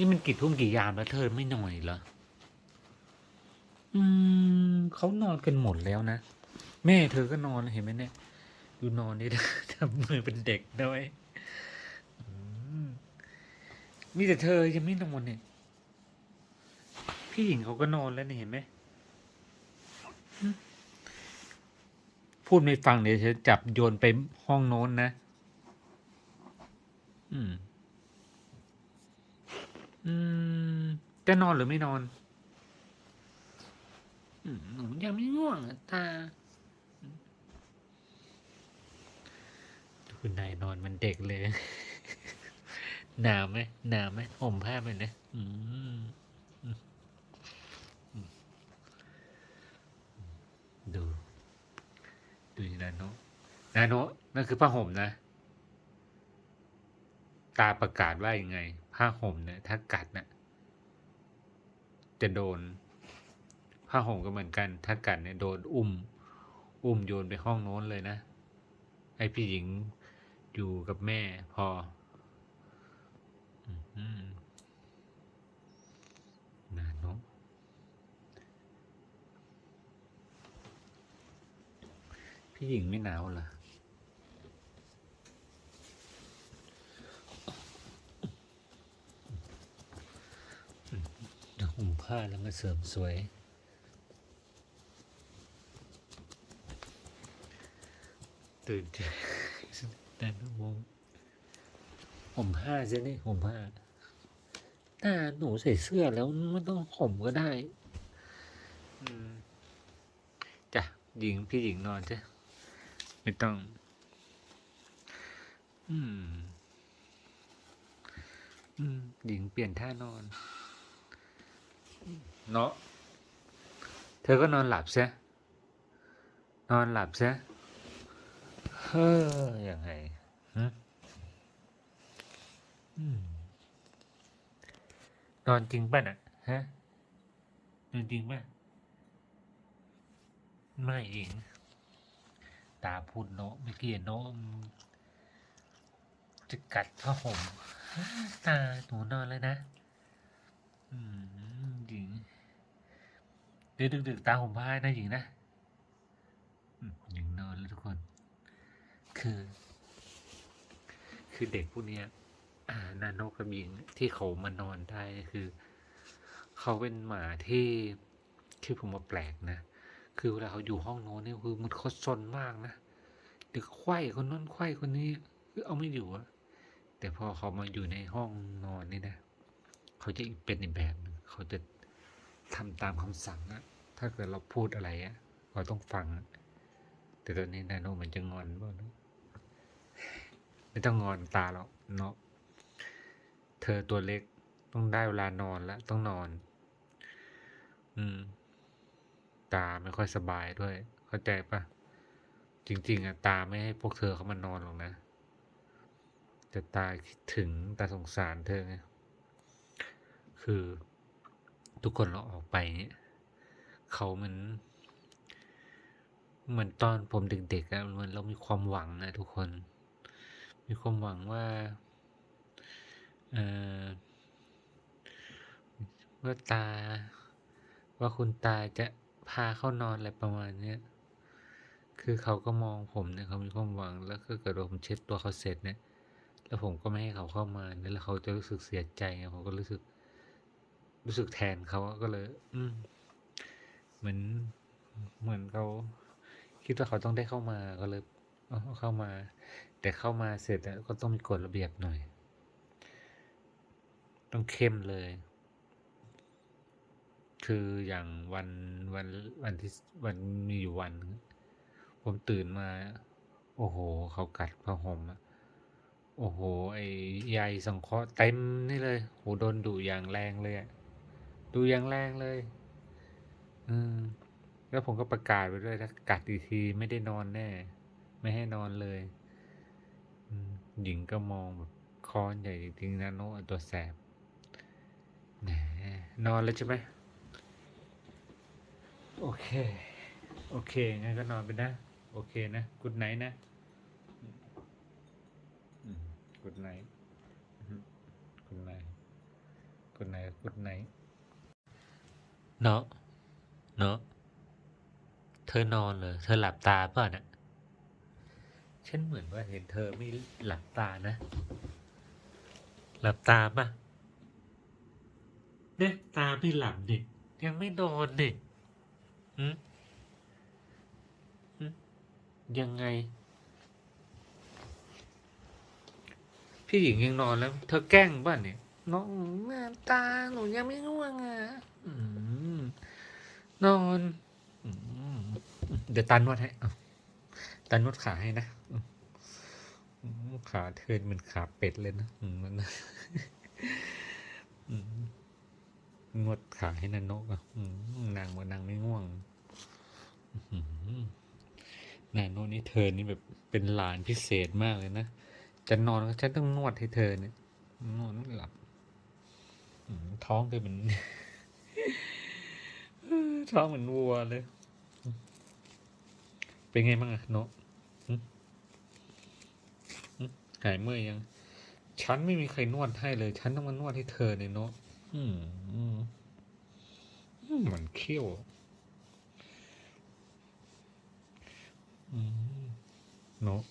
นี่มันกี่ทุ่มกี่ยามแล้วเธอไม่นอนเหรอ อืมเขานอนกันหมดแล้วนะ แม่เธอก็นอนเห็นไหมเนี่ยดูนอนนี่ทำมือเป็นเด็กด้วยอืมมีแต่เธอยังไม่นอนเนี่ย พี่หญิงเขาก็นอนแล้วเนี่ยเห็นไหมอืมพูดไม่ฟังเดี๋ยวจะจับโยนไปห้องโน้นนะ อืม อืม จะนอนหรือไม่นอน อืมหนูยังไม่ง่วงอะตาคุณนายนอนมันเด็กเลย หนาวไหมหนาวไหมห่มผ้าไปนะอืมอืมอืมดู ดูนาโนนาโนนั่นคือผ้าห่มนะ ตาประกาศว่ายังไง ผ้าห่มเนี่ย ถ้ากัดเนี่ยจะโดน ผ้าห่มก็เหมือนกัน ถ้ากัดเนี่ยโดนอุ้ม อุ้มโยนไปห้องโน้นเลยนะให้พี่หญิงอยู่กับแม่พออืมนาโนพี่หญิงไม่หนาวเหรอ เดี๋ยวห่มผ้าแล้วมาเสริมสวย ตื่นเต้นแต่ละโมงห่มผ้าใช่ไหมห่มผ้าถ้าหนูใส่เสื้อแล้วไม่ต้องห่มก็ได้จ้ะหญิงพี่หญิงนอนจ้ะไม่ต้อง อืม อืม หญิงเปลี่ยนท่านอน เนาะเธอก็นอนหลับซะนอนหลับซะเฮ้อยังไงฮะอืมนอนจริงป่ะน่ะฮะนอนจริงป่ะไม่เองตาพูดโนะเมื่อกี้โนะมันจะกัดผ้าห่มตาหนูนอนเลยนะ อืมหญิงเดี๋ยวดึกๆตาผมพายนะหญิงนะอืมหญิงนอนแล้วทุกคน คือ คือเด็กพวกนี้อ่านาโนกับหญิงที่เขามานอนได้คือ เขาเป็นหมาที่ที่ผมมาแปลกนะคือเวลาเขาอยู่ห้องโน้นเนี่ยคือมันเขาซนมากนะเด็กไข้คนนั้นไข้คนนี้คือเอาไม่อยู่อะแต่พอเขามาอยู่ในห้องนอนนี่นะ เขาจะเป็นอีกแบบหนึ่งเขาจะทำตามคำสั่งอะ ถ้าเกิดเราพูดอะไรอะเราต้องฟัง แต่ตอนนี้นาโนมันจะงอนบ้างนะไม่ต้องงอนตาหรอกเนาะเธอตัวเล็กต้องได้เวลานอนแล้วต้องนอน อืม ตาไม่ค่อยสบายด้วย เข้าใจปะจริง ๆอะตาไม่ให้พวกเธอเขามานอนหรอกนะแต่ตาคิดถึงตาสงสารเธอไงคือทุกคนเราออกไปเนี่ย เขาเหมือน เหมือนตอนผมเด็กๆอะเหมือนเรามีความหวังนะทุกคน มีความหวังว่าเออว่าตา ว่าคุณตาจะพาเข้านอนอะไรประมาณเนี้ยคือเขาก็มองผมเนี่ยเขามีความหวังแล้วก็เกิดผมเช็ดตัวเขาเสร็จเนี่ย แล้วผมก็ไม่ให้เขาเข้ามาเนี่ยแล้วเขาจะรู้สึกเสียใจไงผมก็รู้สึก รู้สึกแทนเขาก็เลย อืม เหมือนเหมือนเขาคิดว่าเขาต้องได้เข้ามาก็เลยเข้ามา แต่เข้ามาเสร็จแล้วก็ต้องมีกฎระเบียบหน่อย ต้องเข้มเลย คืออย่างวันวันวันที่วันมีอยู่วัน ผมตื่นมา โอ้โห เขากัดผ้าห่มอะโอ้โห ไอ้ใยสังเคราะห์เต็มนี่เลย โห โดนดุอย่างแรงเลยอะดูอย่างแรงเลย อืมแล้วผมก็ประกาศไปด้วยถ้ากัดอีกทีไม่ได้นอนแน่ ไม่ให้นอนเลยหญิงก็มองแบบคอนใหญ่จริงๆนะโนตัวแสบนอนแล้วใช่ไหมโอเค โอเค งั้นก็นอนไปนะ โอเคนะกุดไนนะกุดไนกุดไนกุดไนกุดไนเนาะ เนาะเธอนอนเลยเธอหลับตาเปล่ะนะฉันเหมือนว่าเห็นเธอไม่หลับตานะ หลับตาปะเนี่ยตาไม่หลับดิยังไม่นอนดิหืมหืมยังไง พี่หญิงยังนอนแล้ว เธอแกล้งป่ะเนี่ยน้องแม่ตาหนูยังไม่ง่วงอะอืม นอนเดี๋ยวตานวดให้ตานวดขาให้นะอืมขาเธอมันขาเป็ดเลยนะนวดขาให้นันนกอะนางว่านางไม่ง่วงนางโนนี่เธอนี่แบบเป็นหลานพิเศษมากเลยนะ จะนอนก็ฉันต้องนวดให้เธอเนี่ยนอนไม่หลับท้องเธอเหมือน ท้องเหมือนวัวเลย เป็นไงบ้างอะโนาะหายเมื่อยยัง ฉันไม่มีใครนวดให้เลย ฉันต้องมานวดให้เธอเนี่ยโนะอืมอืมมันเขี้ยวอืมโนะ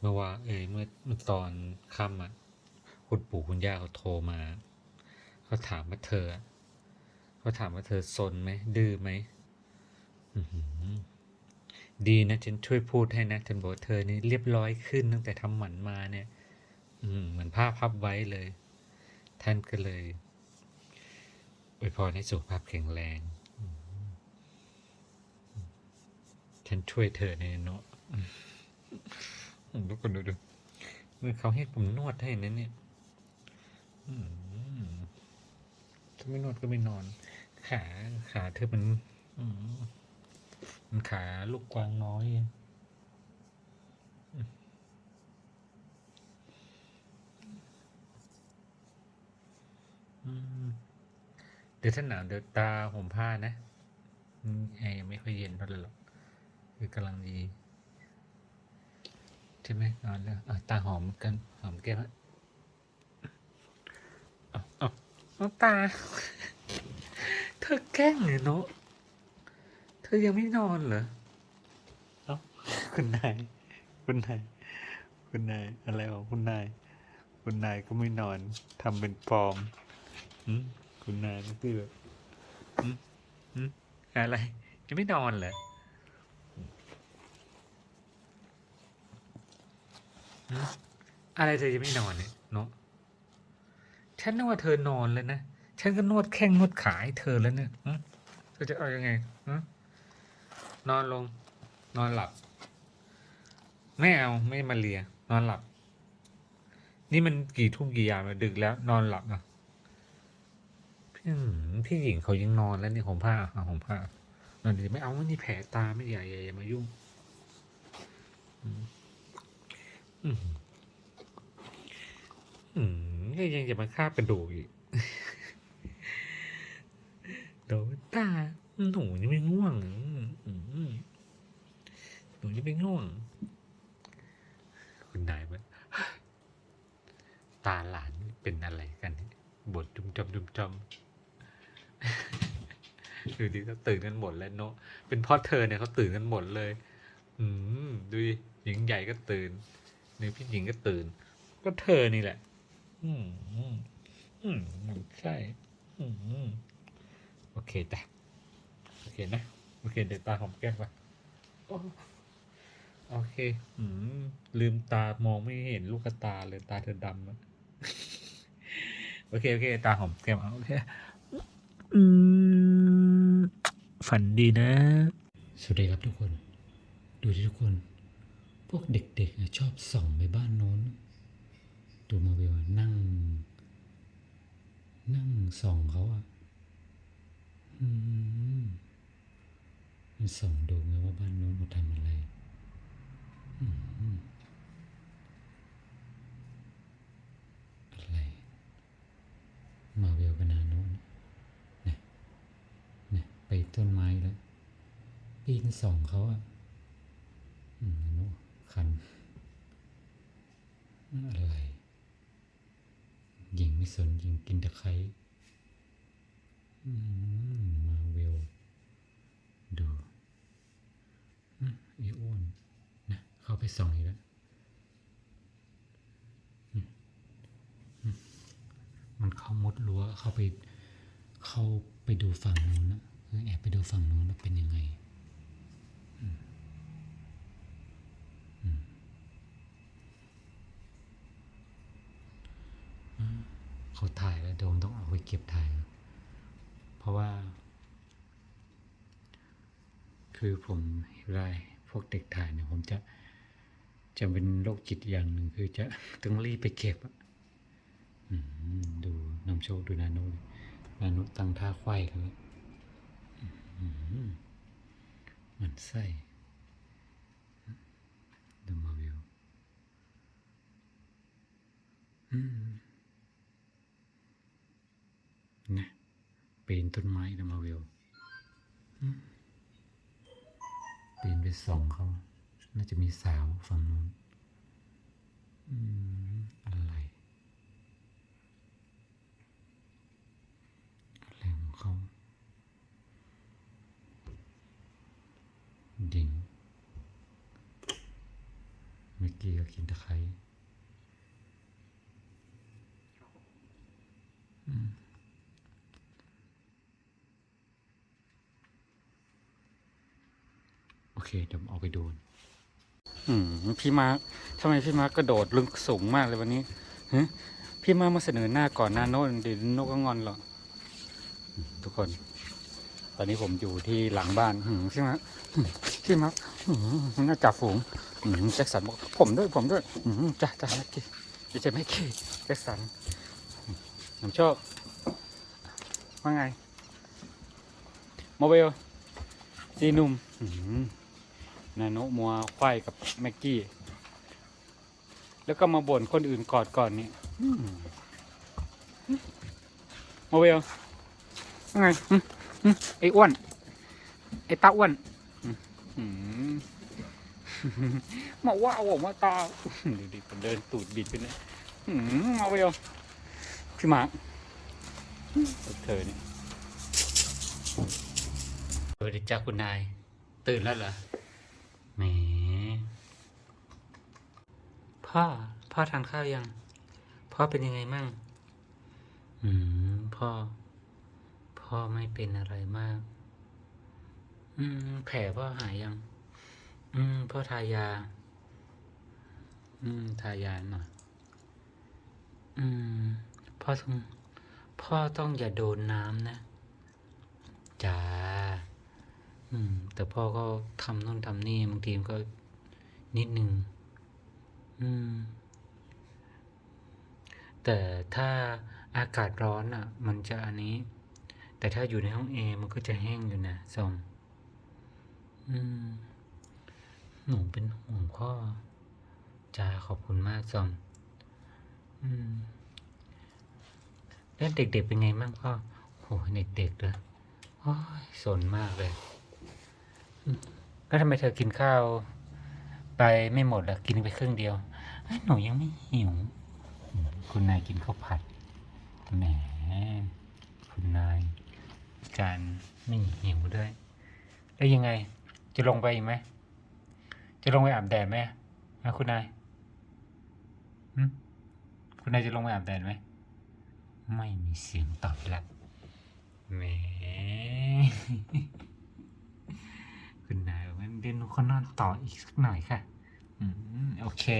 เมื่อวานเอ้ยเมื่อตอนค่ำอะคุณปู่คุณย่าเขาโทรมา เขาถามว่าเธอเขาถามว่าเธอซนไหมดื้อไหมดีนะฉันช่วยพูดให้นะฉันบอกว่าเธอนี่เรียบร้อยขึ้นตั้งแต่ทำหมันมาเนี่ย อืมเหมือนผ้าพับไว้เลย ท่านก็เลยอวยพรให้สุขภาพแข็งแรง ฉันช่วยเธอเนี่ยเนาะ ทุกคนดูดูมือเขาให้ผมนวดให้นะเนี่ยถ้าไม่นวดก็ไม่นอน ขาขาเธอมันมันขาลูกกวางน้อยอะอืมเดี๋ยวถ้าหนาวเดี๋ยวตาห่มผ้านะแอร์ยังไม่ค่อยเย็นเท่าไหร่หรอก คือกำลังดี ช่ไหมนอนแล้วตาหอมกันหอมแก้มเอาเอาเอาตา เธอแกล้งเหรอเนาะเธอยังไม่นอนเหรอเอ้าคุณนายคุณนายคุณนายอะไรของคุณนายคุณนายก็ไม่นอนทำเป็นปลอมหืมคุณนายก็คือแบบหืมหืมอะไรยังไม่นอนเหรอ อะไรเธอจะไม่นอนเนี่ยเนาะฉันนึกว่าเธอนอนแล้วนะ ฉันก็นวดแข้งนวดขาให้เธอแล้วเนี่ยเธอจะเอายังไงหึนอนลง นอนหลับ ไม่เอาไม่มาเลีย นอนหลับ นี่มันกี่ทุ่มกี่ยามดึกแล้ว นอนหลับอะพี่พี่หญิงเขายังนอนแล้วนี่ผมผ้าอะผมผ้านอนดีไม่เอานี่แผลตาไม่ใหญ่อย่าอย่มายุ่ง อืม อืมก็ยังจะมาคาบกระดูกอีกโดนตาหนูยังไม่ง่วงหนูยังไม่ง่วง คุณนายว่าตาหลานเป็นอะไรกันเนี่ยบทจุมจอมจุมจอมดูดิเขาตื่นกันหมดแล้วเนาะเป็นเพ่อเธอเนี่ยเขาตื่นกันหมดเลย อืมดูดิหญิงใหญ่ก็ตื่น นี่พี่หญิงก็ตื่น ก็เธอนี่แหละ อืมอืมอืมใช่ อืมโอเคจ้ะโอเคนะ โอเคเดี๋ยวตาหอมแก้มไปโอเค อืม ลืมตามองไม่เห็นลูกตาเลยตาเธอดำอะโอเค โอเค ตาหอมแก้มาโอเค อืม ฝันดีนะ สวัสดีครับทุกคน ดูที่ทุกคน พวกเด็กๆชอบส่องไปบ้านโน้น ตัวมาเวลนั่ง นั่งส่องเขาอะอืมมันส่องดูไงว่าบ้านโน้นเขาทำอะไรอืมอะไร มาเวลกันนาโน้นนี่ยเนี่ยไปต้นไม้แล้วปีนส่องเขาอะ อืมโน้นคันอะไรหญิงไม่สนหญิงกินตะไคร้มาเวล ดูไอ้อ้วนนะเข้าไปส่องอีกแล้วมันเข้ามุดรั้วเข้าไปเข้าไปดูฝั่งนู้นนะแอบไปดูฝั่งนู้นว่าเป็นยังไง เขา ถ่ายแล้วโดมต้องเอาไปเก็บถ่าย เพราะว่า คือผมเวลาพวกเด็กถ่ายเนี่ยผมจะจะเป็นโรคจิตอย่างหนึ่งคือจะต้องรีบไปเก็บอะดูนำโชคดูนานุนานุตั้งท่าไขว้กันแล้วอืมมันไส้ดูมาวิวอืม นะ ปีนต้นไม้นมาวิวอืมปีนไปส่องเขา น่าจะมีสาวฝั่งนู้นอืมอะไร อะไรของเขาดิ่งเมื่อกี้ก็กินตะไคร้อืม โอ เคเดี๋ยวผมเอาไปดูอืมพี่มาร์คทำไมพี่มาร์คกระโดดลึกสูงมากเลยวันนี้ฮะพี่มาร์คมาเสนอหน้าก่อนหน้าโน้นเดี๋ยวนกก็งอนหรอกทุกคน ตอนนี้ผมอยู่ที่หลังบ้านหืมพี่มาร์คหืมพี่มาร์คหืมน่าจับฝูงหืมแจ็คสันบอกผมด้วยผมด้วยหืมจ้าจ้าแม็กกี้ดี๋ยวจะไม่กี้แจ็คสันหืมน้ำโชคว่าไงโมเบลจีนุ่มหืม นาโนมัวควายกับแม็กกี้ แล้วก็มาบ่นคนอื่นกอดก่อนนี่อืมมาเวลว่าไงหึหึไอ้อ้วน ไอ้ตาอ้วนหึหืมมาว่าเอาออกมาตาดูดิผมเดินตูดบิดไปเนี่ยหืมมาเวลพี่หมาเธอนี่สวัสดีจ้าคุณนาย ตื่นแล้วเหรอ แหมพ่อ พ่อทานข้าวยัง พ่อเป็นยังไงมั่ง อืม พ่อ พ่อไม่เป็นอะไรมาก อืม แผลพ่อหายยัง อืม พ่อทายา อืม ทายาหน่อย อืม พ่อต้อง พ่อต้องอย่าโดนน้ำนะจ้า อืม แต่พ่อก็ทำนู่นทำนี่บางทีมันก็นิดนึงอืม แต่ถ้าอากาศร้อนอะ มันจะอันนี้ แต่ถ้าอยู่ในห้องแอร์มันก็จะแห้งอยู่นะซองอืมหนูเป็นห่วงพ่อจ้าขอบคุณมากซอมอืมแล้วเด็กๆเป็นไงบ้างพ่อโหเด็กๆเลยโอ้ยสนมากเลย แล้วทำไมเธอกินข้าว ไปไม่หมดล่ะ กินไปครึ่งเดียวเอ้หนูยังไม่หิว คุณนายกินข้าวผัดแหมคุณนายจานไม่หิวด้วย แล้วยังไง จะลงไปอีกไหม จะลงไปอาบแดดไหมนะคุณนายคุณนายจะลงไปอาบแดดไหม ไม่มีเสียงตอบรับแหม คุณนายบอกว่าเดี๋ยวหนูขอนอนต่ออีกสักหน่อยค่ะ อืม โอเค